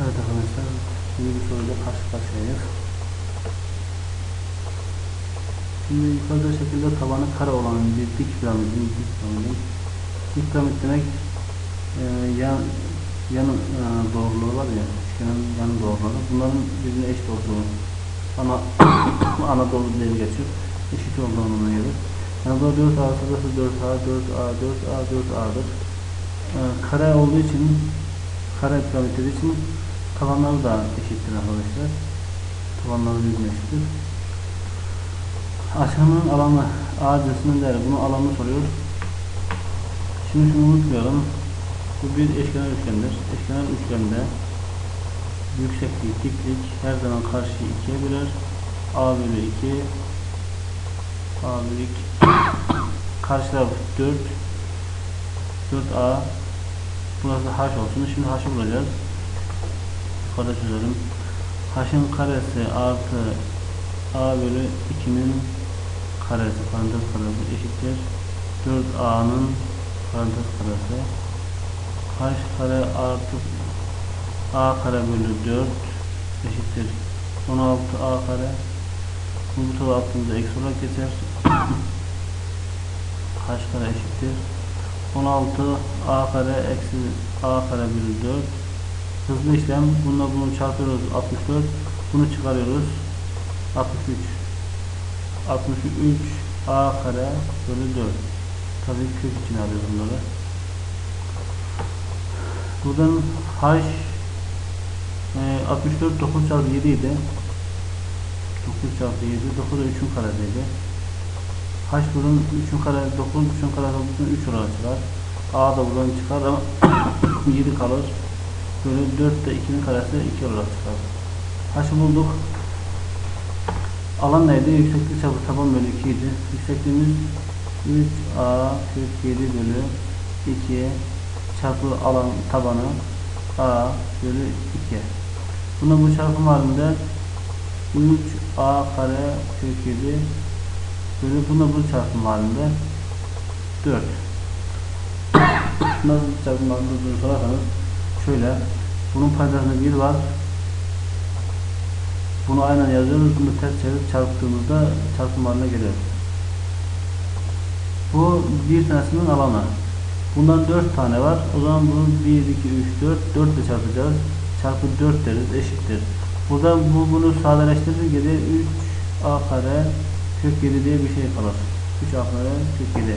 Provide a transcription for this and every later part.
Evet arkadaşlar, şimdi bir soruyla karşı karşıyayız. Şimdi yukarıda şekilde tabanı kare olan bir dik piramidin, dik piramidin, dik piramit demek e, yan, yan e, doğruluğu var ya, üçgenin yan doğruluğu, bunların birbirine eşit olduğu ana ana doğru diye geçiyor. Eşit olduğu anlamına gelir. Yani burada 4A sırası 4A, 4A, 4A, 4A'dır. E, kare olduğu için kare piramit için tavanları da eşittir arkadaşlar. Tavanları eşittir. Açılımın alanı A cinsinin değeri. Bunun alanını soruyor. Şimdi şunu unutmayalım. Bu bir eşkenar üçgendir. Eşkenar üçgende yükseklik, diklik her zaman karşıyı ikiye böler. A bölü 2 A bölü 2 Karşı taraf 4 4A Burası H olsun. Şimdi H'ı bulacağız. Yukarıda çözelim. H'ın karesi artı A bölü 2'nin karesi parantez karesi eşittir. 4A'nın parantez karesi H kare artı A kare bölü 4 eşittir. 16A kare bu bu tarafa attığımızda eksi olarak geçer. H kare eşittir. 16 A kare eksi A kare bölü 4 Hızlı işlem. Bununla bunu çarpıyoruz 64. Bunu çıkarıyoruz. 63 63 A kare bölü 4 Tabii kök için alıyoruz bunları. Buradan H e, 64 9 çarpı 7 idi. 9 çarpı 7 9 da 3'ün karesiydi. H bunun 3'ün kare 9 3'ün karesi olduğu 3 olarak çıkar. A da buradan çıkar ama 7 kalır. Böyle 4 de 2'nin karesi 2 olarak çıkar. H'ı bulduk. Alan neydi? Yükseklik çarpı taban bölü 2 idi. Yüksekliğimiz 3A kök 7 bölü 2 çarpı alan tabanı A bölü 2. Buna bu çarpım halinde 3A kare kök 7 bölü buna bu çarpım halinde 4. Nasıl çarpım halinde sorarsanız şöyle. Bunun paydasında 1 var. Bunu aynen yazıyoruz. Bunu ters çevirip çarptığımızda çarpım haline geliyor. Bu bir tanesinin alanı bundan 4 tane var. O zaman bunu 1 2 3 4 4 ile çarpacağız. Çarpı 4 deriz eşittir. Burada bu bunu sadeleştirir geriye 3 a kare kök 7 diye bir şey kalır. 3 a kare kök 7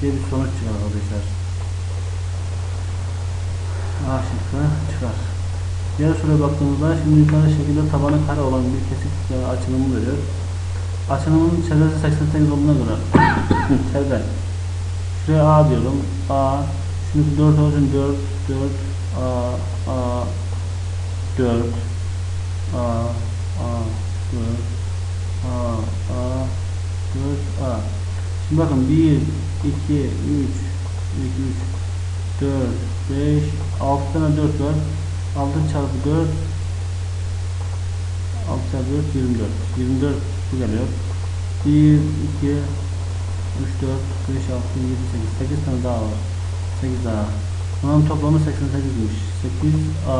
diye bir sonuç çıkar arkadaşlar A şıkkı çıkar. Diğer soruya baktığımızda şimdi yukarıda şekilde tabanı kare olan bir kesik yani açılımı veriyor. Açılımın çevresi 88 olduğuna göre çevre. Şuraya A diyorum. A. Şimdi 4 olsun 4 4 A A 4 A A 4 A A 4 A. Şimdi bakın 1 2 3 2 3 4 5 6 tane 4 var. 6 çarpı 4 6 çarpı 4 24 24 bu geliyor. 1 2 3 4 5 6 7 8 8 tane daha var. 8 daha. Bunların toplamı 88'miş 8 A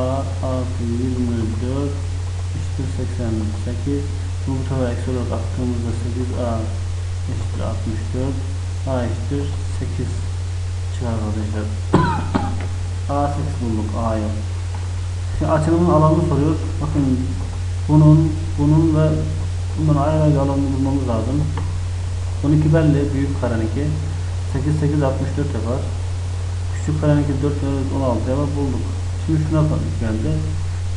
artı 24 eşittir 88 bu bu eksi olarak attığımızda 8 A eşittir 64 A eşittir 8 çıkar arkadaşlar A8 bulduk A'yı. Şimdi açılımın alanını soruyor. Bakın bunun, bunun ve bunun ayrı alanını bulmamız lazım. 12 belli büyük kareniki 8 8 64 yapar. Küçük kareniki 4 16 yapar bulduk. Şimdi şuna geldi.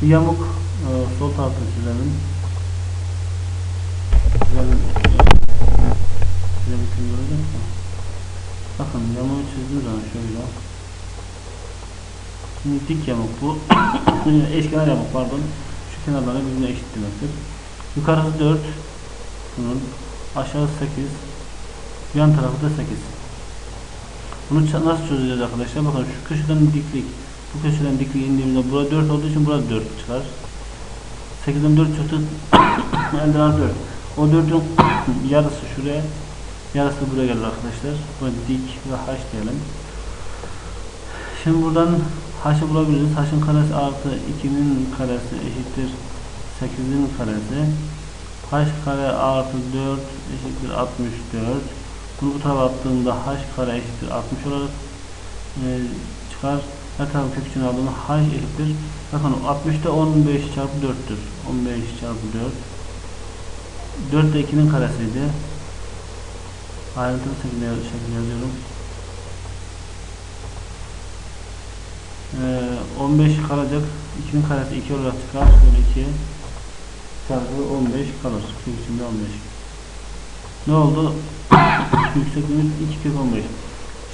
Bir yamuk e, sol tarafta çizelim. Çizelim kim görecek mi? Bakın yamuğu çizdiğim zaman şöyle. Dik yamuk bu. Eşkenar yamuk pardon. Şu kenarları birbirine eşit demektir. Yukarısı 4. Bunun aşağısı 8. Yan tarafı da 8. Bunu nasıl çözeceğiz arkadaşlar? Bakın şu köşeden diklik. Bu köşeden diklik indiğimizde burada 4 olduğu için burada 4 çıkar. 8'den 4 çıktı. Elde 4. O 4'ün yarısı şuraya. Yarısı buraya gelir arkadaşlar. Burada dik ve h diyelim. Şimdi buradan H'ı bulabiliriz. H'ın karesi artı 2'nin karesi eşittir 8'in karesi. H kare artı 4 eşittir 64. Bunu bu tarafa attığımda H kare eşittir 60 olarak e, çıkar. Her tarafı kök için aldığımda H eşittir. Bakın 60'da 15 çarpı 4'tür. 15 çarpı 4. 4 de 2'nin karesiydi. Ayrıntılı şekilde, şekilde yazıyorum. Ee, 15 kalacak. 2'nin karesi 2 olarak çıkar. Böyle 2 çarpı 15 kalır. İçinde 15. Ne oldu? Yüksekliğimiz 2 kök 15.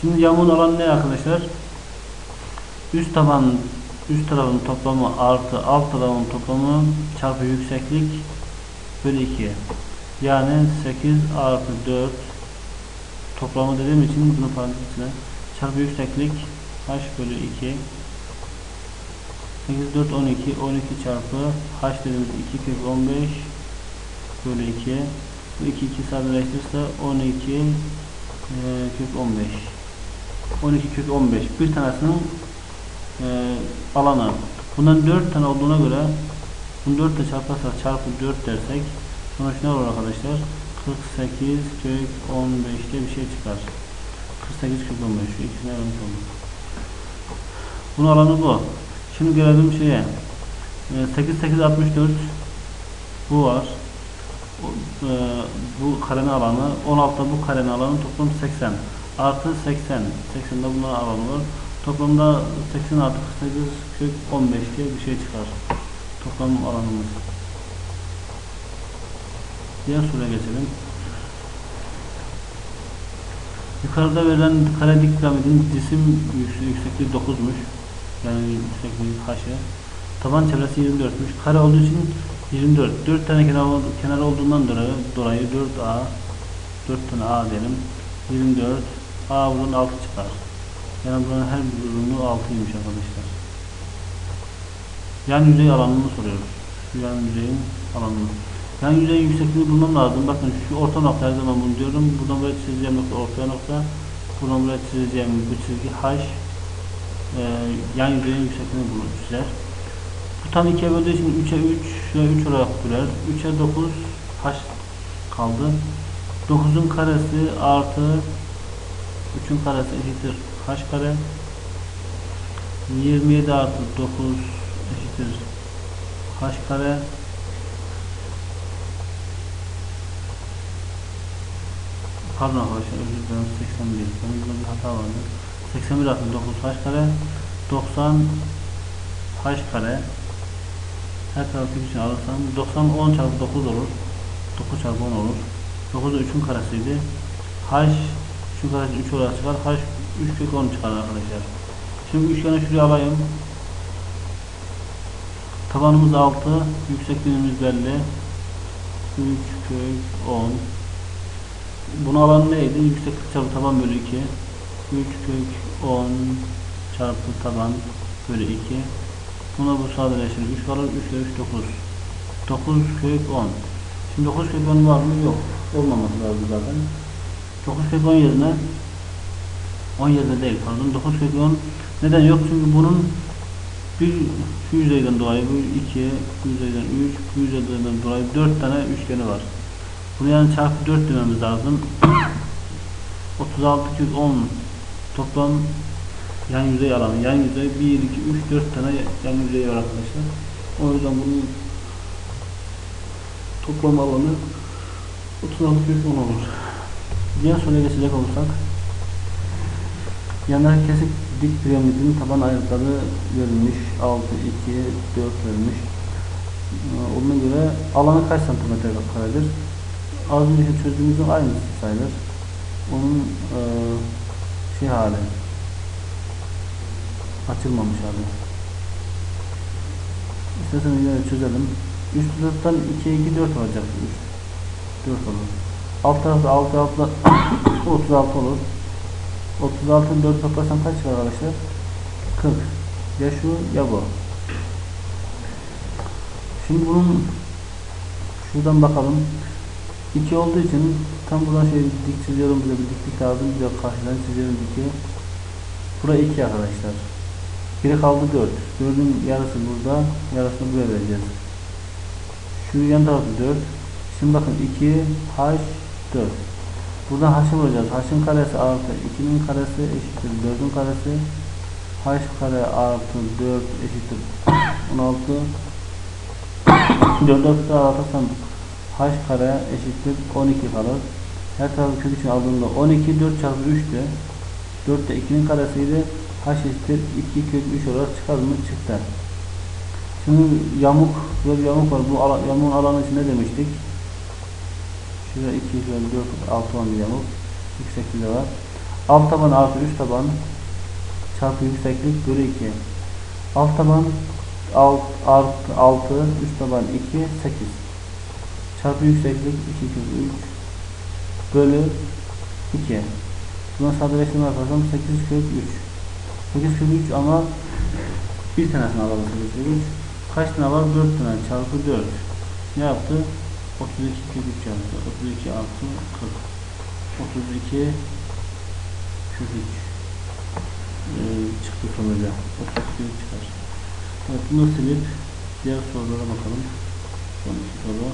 Şimdi yamuğun alanı ne arkadaşlar? Üst taban üst tarafın toplamı artı alt tarafın toplamı çarpı yükseklik bölü 2. Yani 8 artı 4 toplamı dediğim için bunu parantez içine çarpı yükseklik h bölü 2 8 4 12 12 çarpı h dediğimiz 2 kök 15 bölü 2 bu 2 2 sadeleştirirse 12 e, kök 15 12 kök 15 bir tanesinin e, alanı. Bundan 4 tane olduğuna göre bunu 4 ile çarparsak çarpı 4 dersek sonuç ne olur arkadaşlar? 48 kök 15 diye bir şey çıkar. 48 kök 15 şu ikisini öğrenmiş olduk. Bunun alanı bu Şimdi gelelim şeye. 8 8 64 bu var. E, bu karenin alanı 16 bu karenin alanı toplam 80 artı 80 80'de bunların alanı. Toplamda 80 artı 48 kök 15 diye bir şey çıkar. Toplam alanımız. Diğer soruya geçelim. Yukarıda verilen kare dik piramidin cisim yüksekliği 9'muş yani yüksekliği haşı. Taban çevresi 24'müş. Kare olduğu için 24. 4 tane kenar, kenar olduğundan dolayı, dolayı 4A 4 tane A diyelim. 24. A bunun 6 çıkar. Yani buranın her bir ürünü 6'ymış arkadaşlar. Yan yüzey alanını soruyoruz. Şu yan yüzeyin alanını. Yan yüzey yüksekliğini bulmam lazım. Bakın şu orta nokta her zaman bunu diyorum. Buradan buraya çizeceğim nokta ortaya nokta. Buradan buraya çizeceğim bu çizgi H e, yan yüzeyin yüksekliğini bulur çizer. Bu tam 2'ye böldüğü için 3'e 3, şöyle 3 olarak böler. 3'e 9 h kaldı. 9'un karesi artı 3'ün karesi eşittir h kare. 27 artı 9 eşittir h kare. Pardon arkadaşlar özür dilerim 81. Benim burada bir hata vardı. 81 artı 9 h kare 90 h kare. Her tarafı için alırsam 90 10 çarpı 9 olur. 9 çarpı 10 olur. 9 da 3'ün karesiydi. H 3'ün karesi 3 olarak çıkar h 3 kök 10 çıkar arkadaşlar. Şimdi üçgeni şuraya alayım. Tabanımız 6 yüksekliğimiz belli. 3 kök 10 bunu alan neydi? Yükseklik çarpı taban bölü 2 3 kök 10 çarpı taban bölü 2 buna bu sadeleşir. 3 kalır 3 ile 3 9 9 kök 10 şimdi 9 kök 10 var mı? Yok. Olmaması lazım zaten. 9 kök 10 yerine 10 yerine değil pardon. 9 kök 10 neden? Yok çünkü bunun bir şu yüzeyden dolayı bu 2 bu yüzeyden 3 bu yüzeyden dolayı 4 tane üçgeni var. Bunu yani çarpı 4 dememiz lazım. 36 kök 10 Toplam yan yüzey alanı. Yan yüzey 1, 2, 3, 4 tane yan yüzey var arkadaşlar. O yüzden bunun toplam alanı 36 büyük 10 olur. Diğer soruya geçecek olursak yanlar kesik dik piramidin taban ayrıntıları verilmiş. 6, 2, 4 verilmiş. Ona göre alanı kaç santimetre karedir? Az önce çözdüğümüzün aynısı sayılır. Onun e, şey hali. Açılmamış hali. İsterseniz yine çözelim. Üst taraftan 2 2 4 olacak. Üst 4 olur. Alt tarafta 6 6 36 olur. 36'ın 4 toplarsam kaç çıkar arkadaşlar? 40 ya şu ya bu. Şimdi bunun şuradan bakalım 2 olduğu için tam buradan şey dik çiziyorum bize bir diklik lazım bir de karşıdan çiziyorum diki. Buraya 2 arkadaşlar. Geri kaldı 4. 4'ün yarısı burada. Yarısını buraya vereceğiz. Şu yan tarafı 4. Şimdi bakın 2 h 4. Buradan h'ı bulacağız. h'ın karesi artı 2'nin karesi eşittir 4'ün karesi. h kare artı 4 eşittir 16. 4'ü dağıtırsam h kare eşittir 12 kalır. Her tarafı kök için aldığımda 12 4 çarpı 3'tü. 4 de 2'nin karesiydi. h eşittir 2 kök 3 olarak çıkar mı? Çıktı. Şimdi yamuk, böyle yamuk var. Bu ala, yamuğun alanı için ne demiştik? Şurada 2, şöyle 4, 6 olan bir yamuk. Yüksekliği de var. Alt taban artı üst taban çarpı yükseklik bölü 2. Alt taban alt, artı 6, üst taban 2, 8. Çarpı yükseklik 2 kök 3 bölü 2. Buna sadeleştirme yaparsam 8 kök 3. 8 kök 3 ama bir tanesini alalım 8 kök 3. Kaç tane var? 4 tane çarpı 4. Ne yaptı? 32 kök 3 yaptı. 32 artı 40. 32 kök 3 ee, çıktı sonuca. 32 çıkar. Evet bunu silip diğer sorulara bakalım. Son iki soru.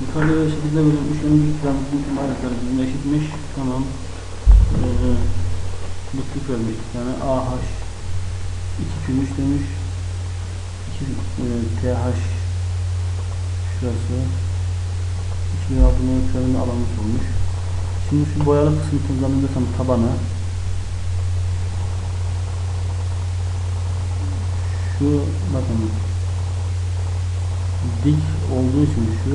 Yukarıda şekilde böyle üçgenin bir kitabımızın tüm ayrıntıları birbirine eşitmiş. Tamam. Ee, Bıklık vermiştik yani AH 2 gümüş demiş. 2 e, TH şurası 2 altını körünü alanı olmuş. Şimdi şu boyalı kısmı zannedersem tabanı şu bakın dik olduğu için şu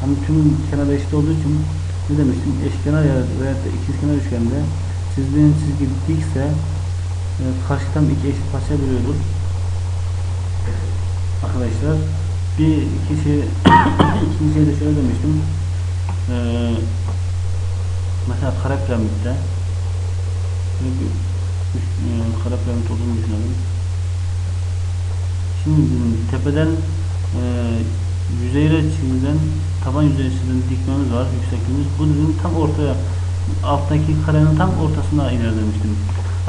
hani tüm kenar eşit olduğu için ne demiştim? Eşkenar ya veya da ikizkenar üçgende çizdiğin çizgi dikse e, karşı tam iki eşit parçaya bölüyordur arkadaşlar bir iki şey ikinci şeyde şöyle demiştim. E, mesela kare piramitte bir e, kare piramit olduğunu düşünelim. Şimdi tepeden e, yüzeyle çizilen taban yüzeyle çizilen dikmemiz var yüksekliğimiz. Bu bizim tam ortaya alttaki karenin tam ortasına iner demiştim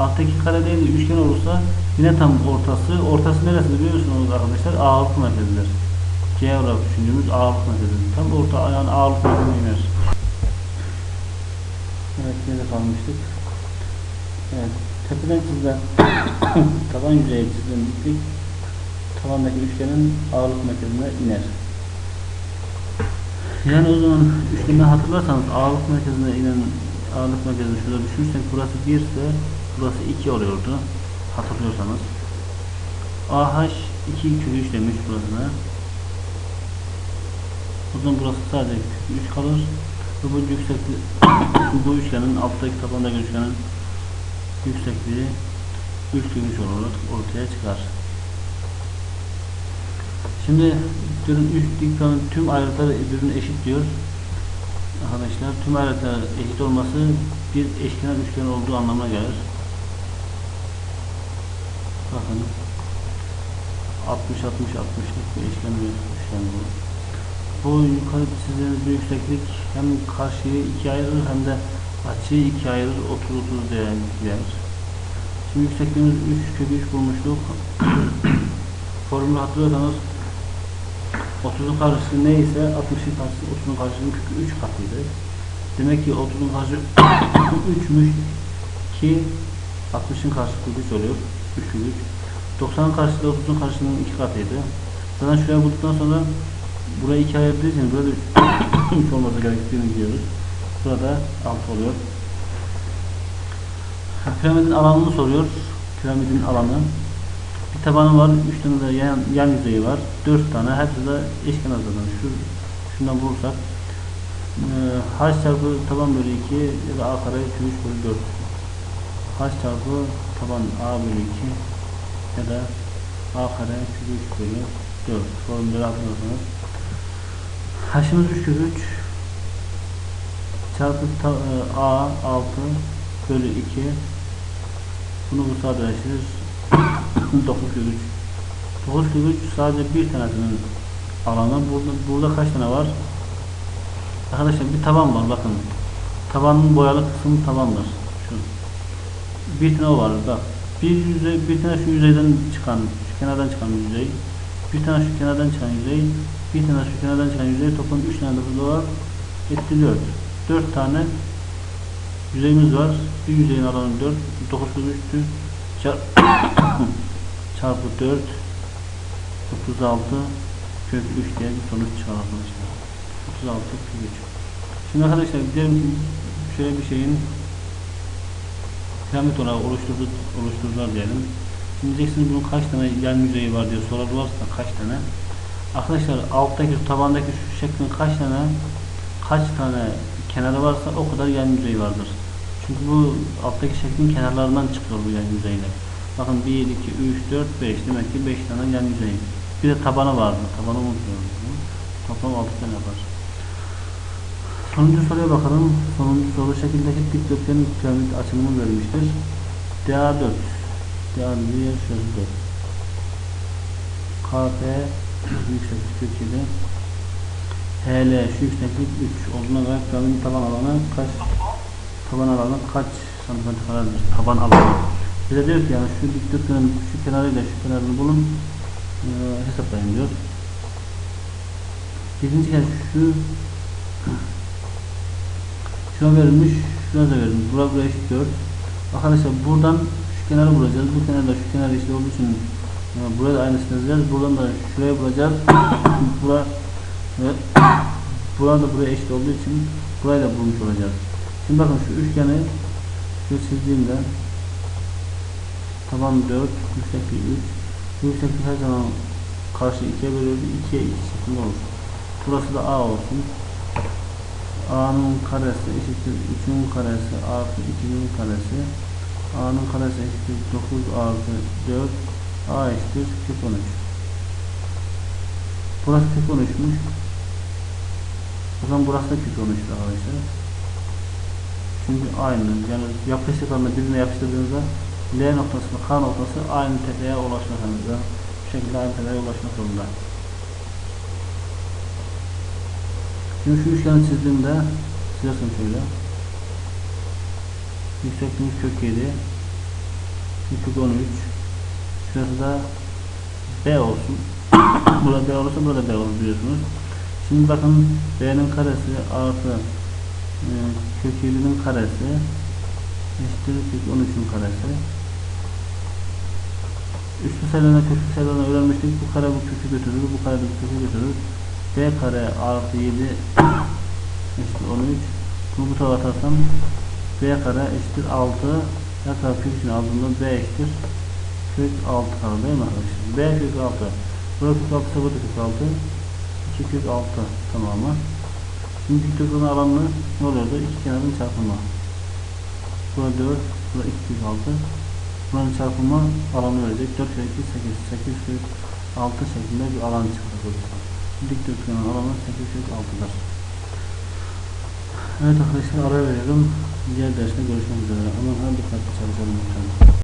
alttaki kare değil de üçgen olursa yine tam ortası. Ortası neresi biliyor musunuz arkadaşlar ağırlık merkezidir. G olarak düşündüğümüz ağırlık merkezidir. Tam orta yani ağırlık merkezine iner. Evet nerede kalmıştık. Evet tepeden çizilen taban yüzeyle çizilen diklik tavandaki üçgenin ağırlık merkezine iner. Yani o zaman üçgeni hatırlarsanız ağırlık merkezine inen ağırlık merkezini şurada düşünürsek burası 1 ise burası 2 oluyordu. Hatırlıyorsanız. AH 2 kök 3 demiş burasına. O zaman burası sadece kök 3 kalır. Ve bu yüksekliği bu üçgenin alttaki tabandaki üçgenin yüksekliği 3 kök 3 olarak ortaya çıkar. Şimdi türün üst dikkanın tüm ayrıntıları birbirine eşit diyor. Arkadaşlar tüm ayrıntılar eşit olması bir eşkenar üçgen olduğu anlamına gelir. Bakın 60 60 60'lık bir eşkenar üçgen bu. Bu yukarı çizdiğimiz bir yükseklik hem karşıyı ikiye ayırır hem de açıyı ikiye ayırır 30 30 diye gider. Şimdi yüksekliğimiz 3 kök 3 bulmuştuk. Formülü hatırlıyorsanız 30'un karşısı neyse 60'ın karşısı 30'un karşısının kökü 3 katıydı. Demek ki 30'un karşısı 3'müş ki 60'ın karşısı 3 oluyor. 3 3. 90'ın karşısı da 30'un karşısının 2 katıydı. Zaten şuraya bulduktan sonra burayı 2 ayırdığı için burada 3 olması gerektiğini biliyoruz. Burada 6 oluyor. Piramidin alanını soruyor. Piramidin alanı. Tabanı var, 3 tane de yan, yan yüzeyi var. 4 tane, hepsi de eşkenar zaten. Şu, şundan bulursak e, h çarpı taban bölü 2 ya da a kare 3 bölü 4 h çarpı taban a bölü 2 ya da a kare 3 bölü 4 formülleri hatırlıyorsanız h'imiz 3 kök 3 çarpı e, a 6 bölü 2 bunu bu sadeleştirir 9 kök 3 9 kök 3 sadece bir tanesinin alanı burada, burada kaç tane var arkadaşlar bir taban var bakın tabanın boyalı kısmı tabandır şu bir tane o var bak. Bir yüzey, bir tane şu yüzeyden çıkan, şu kenardan çıkan yüzey, bir tane şu kenardan çıkan yüzey, bir tane şu kenardan çıkan yüzey toplam 3 tane de var. Etti 4. 4 tane yüzeyimiz var. Bir yüzeyin alanı 4. 9 kök 3'tür. Çar- çarpı 4 36 kök 3 diye bir sonuç çıkar arkadaşlar. 36 kök 3. Şimdi arkadaşlar diyelim ki şöyle bir şeyin piramit olarak oluşturdu, oluşturdular diyelim. Şimdi diyeceksiniz bunun kaç tane yan yüzeyi var diye sorarlarsa kaç tane. Arkadaşlar alttaki tabandaki şu şeklin kaç tane kaç tane kenarı varsa o kadar yan yüzeyi vardır. Çünkü bu alttaki şeklin kenarlarından çıkıyor bu yan yüzeyler. Bakın 1, 2, 3, 4, 5 demek ki 5 tane yan yüzey. Bir de tabanı vardı. Tabanı unutuyoruz. Toplam 6 tane var. Sonuncu soruya bakalım. Sonuncu soru şekildeki dikdörtgenin piramit açımını vermiştir. DA4 DA diye şurası 4 KP yükseklik 7 HL şu yükseklik 3 olduğuna göre piramidin taban alanı kaç taban alanı kaç santimetre karedir? Taban alanı. Bize diyor ki yani şu dikdörtgenin şu kenarıyla şu kenarını bulun e, hesaplayın diyor. Birinci kez şu Şuna verilmiş, şuna da verilmiş. Bura buraya eşit 4. Arkadaşlar buradan şu kenarı bulacağız. Bu kenarda şu kenar eşit olduğu için e, buraya da aynısını yazacağız. Buradan da şuraya bulacağız. Bura ve buradan da buraya eşit olduğu için burayı da bulmuş olacağız. Şimdi bakın şu üçgeni şu çizdiğimde taban 4, yükseklik 3. Bu yükseklik her zaman karşı 2'ye bölüyordu. 2'ye 2 şeklinde olur. Burası da A olsun. A'nın karesi eşittir 3'ün karesi artı 2'nin karesi A'nın karesi eşittir 9 artı 4 A eşittir kök 13 Burası kök 13'müş O zaman burası da kök 13'tü arkadaşlar Çünkü aynı yani yapıştırma birbirine yapıştırdığınızda L noktası ve K noktası aynı tepeye ulaşmak Bu şekilde aynı tepeye ulaşmak zorunda Şimdi şu üçgeni çizdiğimde çizersin şöyle. Yüksekliğimiz kök 7. Kök 13. Şurası da B olsun. burada B olursa burada B olur biliyorsunuz. Şimdi bakın B'nin karesi artı e, kök 7'nin karesi eşittir kök 13'ün karesi. Üstü sayılarına köklü sayılarına öğrenmiştik. Bu kare bu kökü götürür. Bu kare bu kökü götürür. B kare artı 7 eşittir 13 bunu bu tarafa atarsam B kare eşittir 6 her taraf kök için aldığımda B eşittir kök 6 kalır değil mi arkadaşlar B kök 6 burada kök 6 ise burada kök 6 2 kök 6 tamamı şimdi dikdörtgenin alanını ne oluyordu iki kenarın çarpımı burada 4 burada 2 kök 6 buranın çarpımı alanı verecek 4 kök 2 8 8 kök 6 şeklinde bir alan çıkacak dikdörtgenin alanı 8 kök 6'dır. Evet arkadaşlar ara veriyorum. Diğer derste görüşmek üzere. Ama her dikkatli çalışalım lütfen.